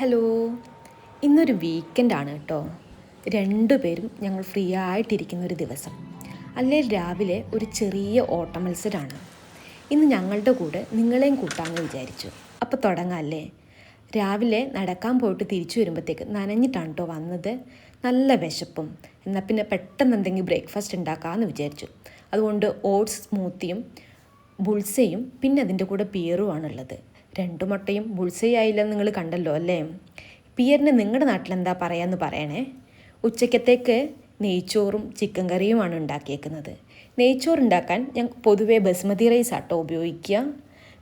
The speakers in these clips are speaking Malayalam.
ഹലോ ഇന്നൊരു വീക്കെൻഡാണ് കേട്ടോ. രണ്ടുപേരും ഞങ്ങൾ ഫ്രീ ആയിട്ടിരിക്കുന്ന ഒരു ദിവസം. അല്ലെങ്കിൽ രാവിലെ ഒരു ചെറിയ ഓട്ട മത്സരമാണ് ഇന്ന് ഞങ്ങളുടെ കൂടെ നിങ്ങളെയും കൂട്ടാമെന്ന് വിചാരിച്ചു. അപ്പോൾ തുടങ്ങാമല്ലേ രാവിലെ നടക്കാൻ പോയിട്ട് തിരിച്ചു വരുമ്പോഴത്തേക്ക് നനഞ്ഞിട്ടാണ് കേട്ടോ വന്നത്. നല്ല വിശപ്പും. എന്നാൽ പിന്നെ പെട്ടെന്ന് എന്തെങ്കിലും ബ്രേക്ക്ഫാസ്റ്റ് ഉണ്ടാക്കാമെന്ന് വിചാരിച്ചു. അതുകൊണ്ട് ഓട്സ് സ്മൂത്തിയും ബുൾസയും പിന്നെ അതിന്റെ കൂടെ പിയറുമാണുള്ളത് രണ്ടു മുട്ടയും ബുൾസൈ ആയില്ലെന്ന് നിങ്ങൾ കണ്ടല്ലോ അല്ലേ? പിയറിന് നിങ്ങളുടെ നാട്ടിലെന്താ പറയാന്ന് പറയണേ. ഉച്ചക്കത്തേക്ക് നെയ്ച്ചോറും ചിക്കൻ കറിയുമാണ് ഉണ്ടാക്കിയേക്കുന്നത്. നെയ്ച്ചോറ് ഉണ്ടാക്കാൻ ഞാൻ പൊതുവേ ബസ്മതി റൈസ് ആട്ടോ ഉപയോഗിക്കുക.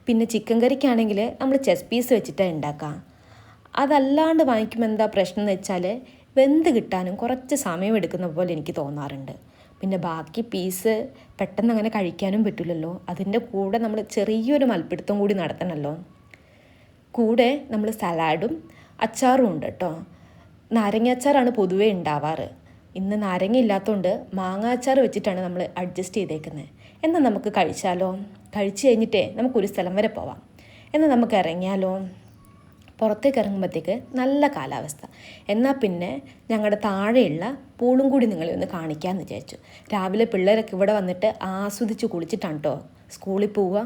പിന്നെ ചിക്കൻ കറിക്കാണെങ്കിൽ നമ്മൾ ചെസ് പീസ് വെച്ചിട്ടാണ് ഉണ്ടാക്കുക. അതല്ലാണ്ട് വാങ്ങിക്കുമ്പോൾ എന്താ പ്രശ്നം എന്ന് വെച്ചാൽ വെന്ത് കിട്ടാനും കുറച്ച് സമയം എടുക്കുന്ന പോലെ എനിക്ക് തോന്നാറുണ്ട്. പിന്നെ ബാക്കി പീസ് പെട്ടെന്ന് അങ്ങനെ കഴിക്കാനും പറ്റില്ലല്ലോ അതിന്റെ കൂടെ നമ്മൾ ചെറിയൊരു മൽപ്പിടുത്തം കൂടി നടത്തണമല്ലോ കൂടെ നമ്മൾ സലാഡും അച്ചാറും ഉണ്ട് കേട്ടോ. നാരങ്ങ അച്ചാറാണ് പൊതുവേ ഉണ്ടാവാറ്. ഇന്ന് നാരങ്ങ ഇല്ലാത്തതുകൊണ്ട് മാങ്ങ അച്ചാർ വെച്ചിട്ടാണ് നമ്മൾ അഡ്ജസ്റ്റ് ചെയ്തേക്കുന്നത് എന്നാൽ നമുക്ക് കഴിച്ചാലോ? കഴിച്ചു കഴിഞ്ഞിട്ടേ നമുക്കൊരു സ്ഥലം വരെ പോവാം. എന്നാൽ നമുക്ക് ഇറങ്ങിയാലോ? പുറത്തേക്ക് ഇറങ്ങുമ്പോഴത്തേക്ക് നല്ല കാലാവസ്ഥ. എന്നാൽ പിന്നെ ഞങ്ങളുടെ താഴെയുള്ള പൂളും കൂടി നിങ്ങളെ ഒന്ന് കാണിക്കാമെന്ന് വിചാരിച്ചു. രാവിലെ പിള്ളേരൊക്കെ ഇവിടെ വന്നിട്ട് ആസ്വദിച്ച് കുളിച്ചിട്ടാണ് കേട്ടോ സ്കൂളിൽ പോവുക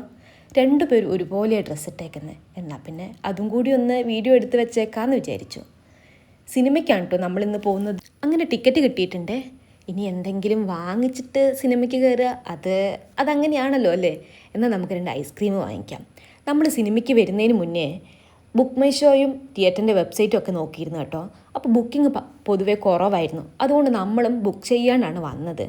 രണ്ടുപേരും ഒരുപോലെ ഡ്രസ്സ് ഇട്ടേക്കുന്നത് എന്നാൽ പിന്നെ അതും കൂടി ഒന്ന് വീഡിയോ എടുത്ത് വെച്ചേക്കാന്ന് വിചാരിച്ചു. സിനിമയ്ക്കാണ് കേട്ടോ നമ്മളിന്ന് പോകുന്നത്. അങ്ങനെ ടിക്കറ്റ് കിട്ടിയിട്ടുണ്ട്. ഇനി എന്തെങ്കിലും വാങ്ങിച്ചിട്ട് സിനിമയ്ക്ക് കയറുക അത് അതങ്ങനെയാണല്ലോ അല്ലേ? എന്നാൽ നമുക്ക് രണ്ട് ഐസ്ക്രീം വാങ്ങിക്കാം. നമ്മൾ സിനിമയ്ക്ക് വരുന്നതിന് മുന്നേ ബുക്ക് മൈ ഷോയും തിയേറ്ററിന്റെ വെബ്സൈറ്റും ഒക്കെ നോക്കിയിരുന്നു കേട്ടോ. അപ്പോൾ ബുക്കിംഗ് പൊതുവേ കുറവായിരുന്നു. അതുകൊണ്ട് നമ്മളും ബുക്ക് ചെയ്യാനാണ് വന്നത്.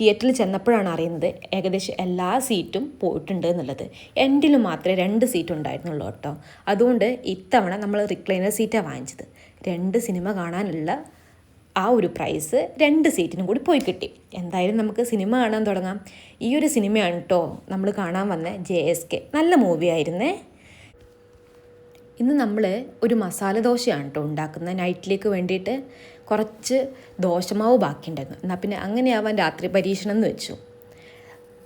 തിയേറ്ററിൽ ചെന്നപ്പോഴാണ് അറിയുന്നത് ഏകദേശം എല്ലാ സീറ്റും പോയിട്ടുണ്ട് എന്നുള്ളത്. എൻഡിൽ മാത്രമേ രണ്ട് സീറ്റ് ഉണ്ടായിരുന്നുള്ളൂ കേട്ടോ. അതുകൊണ്ട് ഇത്തവണ നമ്മൾ റിക്ലൈനർ സീറ്റാണ് വാങ്ങിച്ചത്. രണ്ട് സിനിമ കാണാനുള്ള ആ ഒരു പ്രൈസ് രണ്ട് സീറ്റിനും കൂടി പോയി കിട്ടി. എന്തായാലും നമുക്ക് സിനിമ കാണാൻ തുടങ്ങാം. ഈ ഒരു സിനിമയാണ് കേട്ടോ നമ്മൾ കാണാൻ വന്ന ജെ എസ് കെ നല്ല മൂവിയായിരുന്നേ ഇന്ന് നമ്മൾ ഒരു മസാല ദോശയാണ് കേട്ടോ ഉണ്ടാക്കുന്നത്. നൈറ്റിലേക്ക് വേണ്ടിയിട്ട് കുറച്ച് ദോശമാവ് ബാക്കിയുണ്ടായിരുന്നു. എന്നാൽ പിന്നെ അങ്ങനെയാവാൻ രാത്രി പരീക്ഷണം എന്ന് വെച്ചു.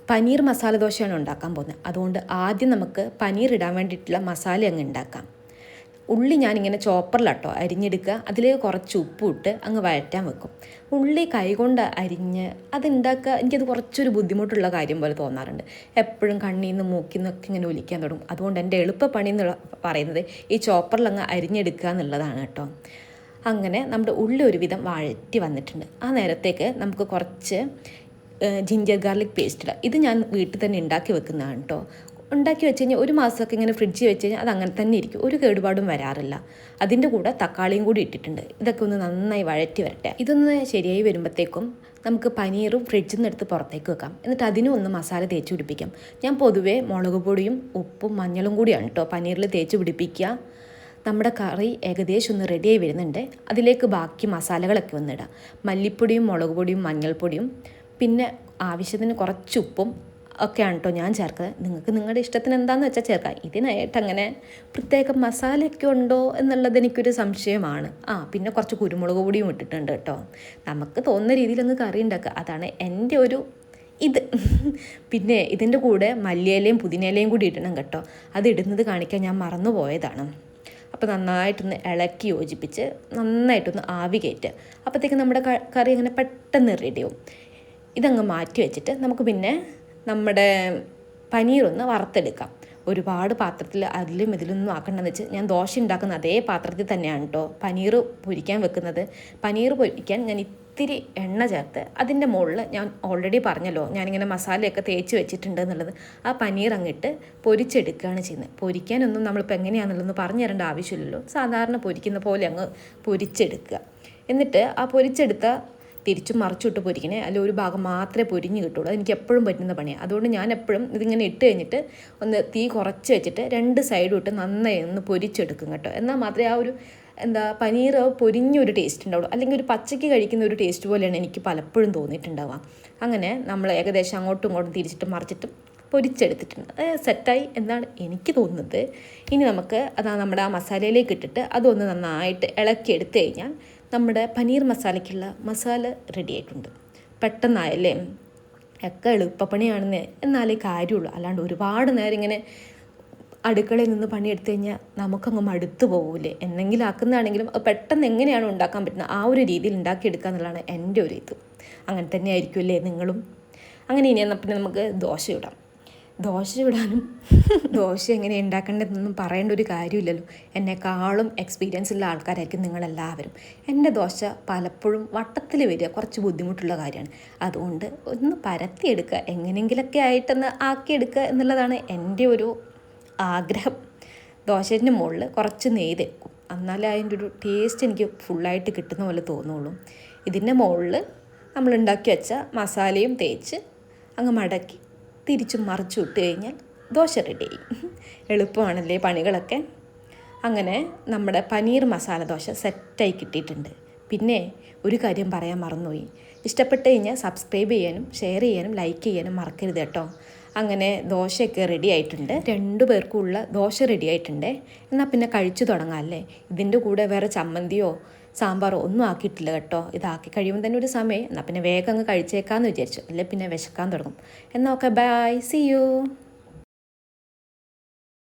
പനീർ മസാല ദോശയാണ് ഉണ്ടാക്കാൻ പോകുന്നത്. അതുകൊണ്ട് ആദ്യം നമുക്ക് പനീർ ഇടാൻ വേണ്ടിയിട്ടുള്ള മസാല അങ്ങ് ഉണ്ടാക്കാം. ഉള്ളി ഞാനിങ്ങനെ ചോപ്പറിലട്ടോ അരിഞ്ഞെടുക്കുക. അതിലേക്ക് കുറച്ച് ഉപ്പ് ഇട്ട് അങ്ങ് വഴറ്റാൻ വെക്കും. ഉള്ളി കൈകൊണ്ട് അരിഞ്ഞ് അതുണ്ടാക്കുക. എനിക്കത് കുറച്ചൊരു ബുദ്ധിമുട്ടുള്ള കാര്യം പോലെ തോന്നാറുണ്ട്. എപ്പോഴും കണ്ണിൽ നിന്ന് മൂക്കിൽ നിന്നൊക്കെ ഇങ്ങനെ ഒലിക്കാൻ തുടങ്ങും. അതുകൊണ്ട് എന്റെ എളുപ്പപ്പണി എന്നുള്ള പറയുന്നത് ഈ ചോപ്പറിലങ്ങ് അരിഞ്ഞെടുക്കുക എന്നുള്ളതാണ് കേട്ടോ. അങ്ങനെ നമ്മുടെ ഉള്ളിൽ ഒരുവിധം വാഴറ്റി വന്നിട്ടുണ്ട്. ആ നേരത്തേക്ക് നമുക്ക് കുറച്ച് ജിഞ്ചർ ഗാർലിക് പേസ്റ്റ് ഇടാം. ഇത് ഞാൻ വീട്ടിൽ തന്നെ ഉണ്ടാക്കി വെക്കുന്നതാണ് കേട്ടോ ഉണ്ടാക്കി വെച്ച് കഴിഞ്ഞാൽ ഒരു മാസമൊക്കെ ഇങ്ങനെ ഫ്രിഡ്ജിൽ വെച്ച് കഴിഞ്ഞാൽ അത് അങ്ങനെ തന്നെ ഇരിക്കും. ഒരു കേടുപാടും വരാറില്ല. അതിന്റെ കൂടെ തക്കാളിയും കൂടി ഇട്ടിട്ടുണ്ട്. ഇതൊക്കെ ഒന്ന് നന്നായി വഴറ്റി വരട്ടെ. ഇതൊന്ന് ശരിയായി വരുമ്പോഴത്തേക്കും നമുക്ക് പനീറും ഫ്രിഡ്ജിൽ നിന്ന് എടുത്ത് പുറത്തേക്ക് വെക്കാം. എന്നിട്ട് അതിനും ഒന്ന് മസാല തേച്ച് പിടിപ്പിക്കാം. ഞാൻ പൊതുവേ മുളക് പൊടിയും ഉപ്പും മഞ്ഞളും കൂടിയാണ് കേട്ടോ പനീറിൽ തേച്ച് പിടിപ്പിക്കുക. നമ്മുടെ കറി ഏകദേശം ഒന്ന് റെഡിയായി വരുന്നുണ്ട്. അതിലേക്ക് ബാക്കി മസാലകളൊക്കെ ഒന്നിടാം മല്ലിപ്പൊടിയും മുളക് പൊടിയും മഞ്ഞൾപ്പൊടിയും പിന്നെ ആവശ്യത്തിന് കുറച്ച് ഉപ്പും ഒക്കെയാണ് കേട്ടോ ഞാൻ ചേർക്കുന്നത്. നിങ്ങൾക്ക് നിങ്ങളുടെ ഇഷ്ടത്തിന് എന്താണെന്ന് വെച്ചാൽ ചേർക്കാം. ഇതിനായിട്ട് അങ്ങനെ പ്രത്യേക മസാലയൊക്കെ ഉണ്ടോ എന്നുള്ളത് എനിക്കൊരു സംശയമാണ്. ആ പിന്നെ കുറച്ച് കുരുമുളക് പൊടിയും ഇട്ടിട്ടുണ്ട് കേട്ടോ നമുക്ക് തോന്നുന്ന അങ്ങ് കറി ഉണ്ടാക്കുക. അതാണ് എന്റെ ഒരു ഇത്. പിന്നെ ഇതിന്റെ കൂടെ മല്ലിയിലയും പുതിനയിലയും കൂടി ഇടണം കേട്ടോ. അത് ഇടുന്നത് കാണിക്കാൻ ഞാൻ മറന്നു പോയതാണ് അപ്പോൾ നന്നായിട്ടൊന്ന് ഇളക്കി യോജിപ്പിച്ച് നന്നായിട്ടൊന്ന് ആവി കയറ്റുക. അപ്പോഴത്തേക്ക് നമ്മുടെ കറി അങ്ങനെ പെട്ടെന്ന് റെഡിയാവും ഇതങ്ങ് മാറ്റി വെച്ചിട്ട് നമുക്ക് പിന്നെ നമ്മുടെ പനീറൊന്ന് വറുത്തെടുക്കാം. ഒരുപാട് പാത്രത്തിൽ അതിലും ഇതിലൊന്നും ആക്കണമെന്ന് വെച്ച് ഞാൻ ദോശ ഉണ്ടാക്കുന്ന അതേ പാത്രത്തിൽ തന്നെയാണ് കേട്ടോ പനീർ പൊരിക്കാൻ വെക്കുന്നത്. പനീർ പൊരിക്കാൻ ഞാൻ ഇത്തിരി എണ്ണ ചേർത്ത് അതിന്റെ മുകളിൽ ഞാൻ ഓൾറെഡി പറഞ്ഞല്ലോ ഞാനിങ്ങനെ മസാലയൊക്കെ തേച്ച് വെച്ചിട്ടുണ്ട് എന്നുള്ളത്. ആ പനീർ അങ്ങിട്ട് പൊരിച്ചെടുക്കുകയാണ് ചെയ്യുന്നത്. പൊരിക്കാനൊന്നും നമ്മളിപ്പോൾ എങ്ങനെയാണെന്നുള്ളതെന്ന് പറഞ്ഞു തരേണ്ട ആവശ്യമില്ലല്ലോ. സാധാരണ പൊരിക്കുന്ന പോലെ അങ്ങ് പൊരിച്ചെടുക്കുക. എന്നിട്ട് ആ പൊരിച്ചെടുത്ത തിരിച്ചും മറിച്ചിട്ട് പൊരിക്കണേ അല്ല ഒരു ഭാഗം മാത്രമേ പൊരിഞ്ഞ് കിട്ടുള്ളൂ. എനിക്ക് എപ്പോഴും പറ്റുന്ന പണിയാണ് അതുകൊണ്ട് ഞാൻ എപ്പോഴും ഇതിങ്ങനെ ഇട്ട് കഴിഞ്ഞിട്ട് ഒന്ന് തീ കുറച്ച് വെച്ചിട്ട് രണ്ട് സൈഡും ഇട്ട് നന്നായി ഒന്ന് പൊരിച്ചെടുക്കും കേട്ടോ. എന്നാൽ മാത്രമേ ആ ഒരു എന്താ പനീർ പൊരിഞ്ഞൊരു ടേസ്റ്റ് ഉണ്ടാവുള്ളൂ. അല്ലെങ്കിൽ ഒരു പച്ചയ്ക്ക് കഴിക്കുന്ന ഒരു ടേസ്റ്റ് പോലെയാണ് എനിക്ക് പലപ്പോഴും തോന്നിയിട്ടുണ്ടാവുക. അങ്ങനെ നമ്മൾ ഏകദേശം അങ്ങോട്ടും ഇങ്ങോട്ടും തിരിച്ചിട്ട് മറിച്ചിട്ടും പൊരിച്ചെടുത്തിട്ടുണ്ട്. സെറ്റായി എന്നാണ് എനിക്ക് തോന്നുന്നത്. ഇനി നമുക്ക് അതാ നമ്മുടെ ആ മസാലയിലേക്ക് ഇട്ടിട്ട് അതൊന്ന് നന്നായിട്ട് ഇളക്കി എടുത്തു കഴിഞ്ഞാൽ നമ്മുടെ പനീർ മസാലയ്ക്കുള്ള മസാല റെഡി ആയിട്ടുണ്ട്. പെട്ടെന്നായല്ലേ? ഒക്കെ എളുപ്പപ്പണിയാണെന്ന്. എന്നാലേ കാര്യമുള്ളൂ. അല്ലാണ്ട് ഒരുപാട് നേരം ഇങ്ങനെ അടുക്കളയിൽ നിന്ന് പണിയെടുത്തു കഴിഞ്ഞാൽ നമുക്കങ്ങ് മടുത്തു പോകൂലേ? എന്തെങ്കിലും ആക്കുന്നതാണെങ്കിലും പെട്ടെന്ന് എങ്ങനെയാണ് ഉണ്ടാക്കാൻ പറ്റുന്നത്. ആ ഒരു രീതിയിൽ ഉണ്ടാക്കിയെടുക്കുക എന്നുള്ളതാണ് എന്റെ ഒരു ഇത്. അങ്ങനെ തന്നെ ആയിരിക്കുമല്ലേ നിങ്ങളും? അങ്ങനെ ഇനി എന്നാൽ പിന്നെ നമുക്ക് ദോശ ഇടാം. ദോശ ഇടാനും ദോശ എങ്ങനെ ഉണ്ടാക്കേണ്ടതെന്നൊന്നും പറയേണ്ട ഒരു കാര്യമില്ലല്ലോ. എന്നെക്കാളും എക്സ്പീരിയൻസ് ഉള്ള ആൾക്കാരായിരിക്കും നിങ്ങളെല്ലാവരും. എന്റെ ദോശ പലപ്പോഴും വട്ടത്തിൽ വരിക കുറച്ച് ബുദ്ധിമുട്ടുള്ള കാര്യമാണ്. അതുകൊണ്ട് ഒന്ന് പരത്തിയെടുക്കുക. എങ്ങനെയെങ്കിലൊക്കെ ആയിട്ടൊന്ന് ആക്കിയെടുക്കുക എന്നുള്ളതാണ് എന്റെ ഒരു ആഗ്രഹം. ദോശേന്റെ മുകളിൽ കുറച്ച് നെയ്യ് തേക്കും. എന്നാലേ അതിന്റെ ഒരു ടേസ്റ്റ് എനിക്ക് ഫുള്ളായിട്ട് കിട്ടുന്ന പോലെ തോന്നുള്ളൂ. ഇതിന്റെ മുകളിൽ നമ്മൾ ഉണ്ടാക്കി വെച്ച മസാലയും തേച്ച് അങ്ങ് മടക്കി. തിരിച്ചും മറിച്ചു ഇട്ട് കഴിഞ്ഞാൽ ദോശ റെഡിയായി എളുപ്പമാണല്ലേ പണികളൊക്കെ? അങ്ങനെ നമ്മുടെ പനീർ മസാല ദോശ സെറ്റായി കിട്ടിയിട്ടുണ്ട്. പിന്നെ ഒരു കാര്യം പറയാൻ മറന്നുപോയി. ഇഷ്ടപ്പെട്ട് കഴിഞ്ഞാൽ സബ്സ്ക്രൈബ് ചെയ്യാനും ഷെയർ ചെയ്യാനും ലൈക്ക് ചെയ്യാനും മറക്കരുത് കേട്ടോ. അങ്ങനെ ദോശയൊക്കെ റെഡി ആയിട്ടുണ്ട്. രണ്ടു പേർക്കുള്ള ദോശ റെഡി ആയിട്ടുണ്ട്. എന്നാൽ പിന്നെ കഴിച്ചു തുടങ്ങാം അല്ലേ? ഇതിന്റെ കൂടെ വേറെ ചമ്മന്തിയോ സാമ്പാറോ ഒന്നും ആക്കിയിട്ടില്ല കേട്ടോ. ഇതാക്കി കഴിയുമ്പോൾ തന്നെ ഒരു സമയം. എന്നാൽ പിന്നെ വേഗം അങ്ങ് കഴിച്ചേക്കാമെന്ന് വിചാരിച്ചു. അല്ലെ പിന്നെ വിശക്കാൻ തുടങ്ങും. എന്നാൽ ഓക്കെ ബൈ സി യു